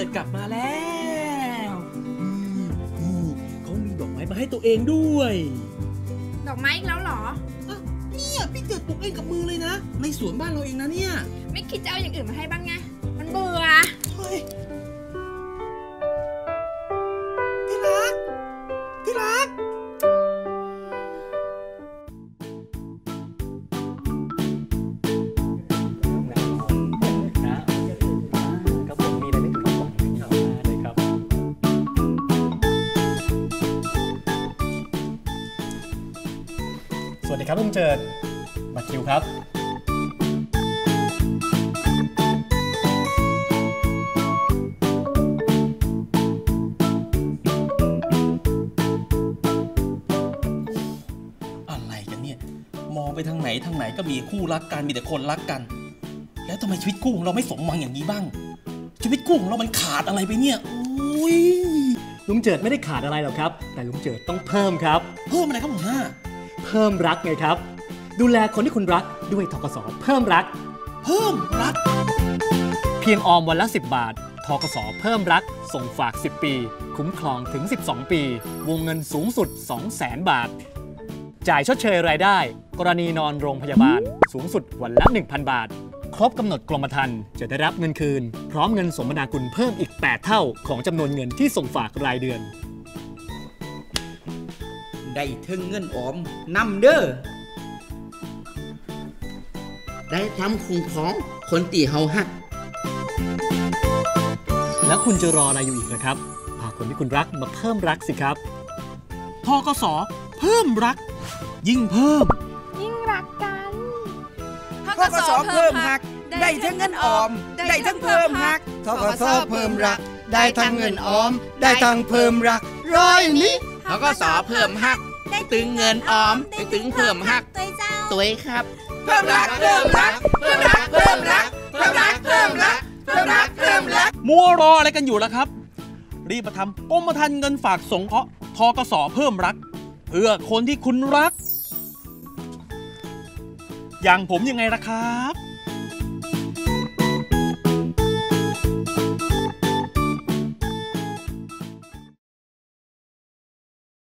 เจิดกลับมาแล้วนี่นี่เขามีดอกไม้มาให้ตัวเองด้วย ดอกไม้อีกแล้วเหรอเนี่ยพี่เจิดปลูกเองกับมือเลยนะ ในสวนบ้านเราเองนะเนี่ย ไม่คิดจะเอาอย่างอื่นมาให้บ้างไง มันเบื่อ วัสดีครับลุงเจิดบัตรคิวครับ อะไรกันเนี่ย มองไปทางไหนทางไหนก็มีคู่รักกันมีแต่คนรักกัน แล้วทำไมชีวิตคู่ของเราไม่สมหวังอย่างนี้บ้าง ชีวิตคู่ของเรามันขาดอะไรไปเนี่ยอุ้ยลุงเจิดไม่ได้ขาดอะไรหรอกครับ แต่ลุงเจิดต้องเพิ่มครับ เพิ่มอะไรครับหัวหน้า เพิ่มรักไงครับ ดูแลคนที่คุณรักด้วยทกสเพิ่มรัก เพิ่มรัก เพียงออมวันละ 10 บาททกสเพิ่มรัก ส่งฝาก 10 ปี คุ้มครองถึง 12 ปี วงเงินสูงสุด 200,000 บาท จ่ายชดเชยรายได้ กรณีนอนโรงพยาบาล สูงสุดวันละ 1,000 บาท ครบกำหนดกรมธรรม์จะได้รับเงินคืน พร้อมเงินสมนาคุณเพิ่มอีก 8 เท่าของจำนวนเงินที่ส่งฝากรายเดือน ได้ถึงเงินออมนำเด้อได้ทำคุ้มครองคนตีเฮาฮักแล้วคุณจะรออะไรอยู่อีกนะครับ พาคนที่คุณรักมาเพิ่มรักสิครับทกสเพิ่มรัก ยิ่งเพิ่ม ยิ่งรักกันทกสเพิ่มฮัก ได้ทั้งเงินออม ได้ทั้งเพิ่มฮักทกสเพิ่มรัก ได้ทั้งเงินออม ได้ทั้งเพิ่มรัก ร้อยนี้ ทกสเพิ่มฮัก ได้ถึงเงินออม ได้ถึงเพิ่มฮักตัวเจ้าตัวครับ เพิ่มรักเพิ่มรักเพิ่มรักเพิ่มรักเพิ่มรักเพิ่มรักเพิ่มรักเพิ่มรักมัวรออะไรกันอยู่ล่ะครับ รีบมาทำกรมธรรม์เงินฝากสงเคราะห์ทกสเพิ่มรัก เพื่อคนที่คุณรัก อย่างผมยังไงล่ะครับ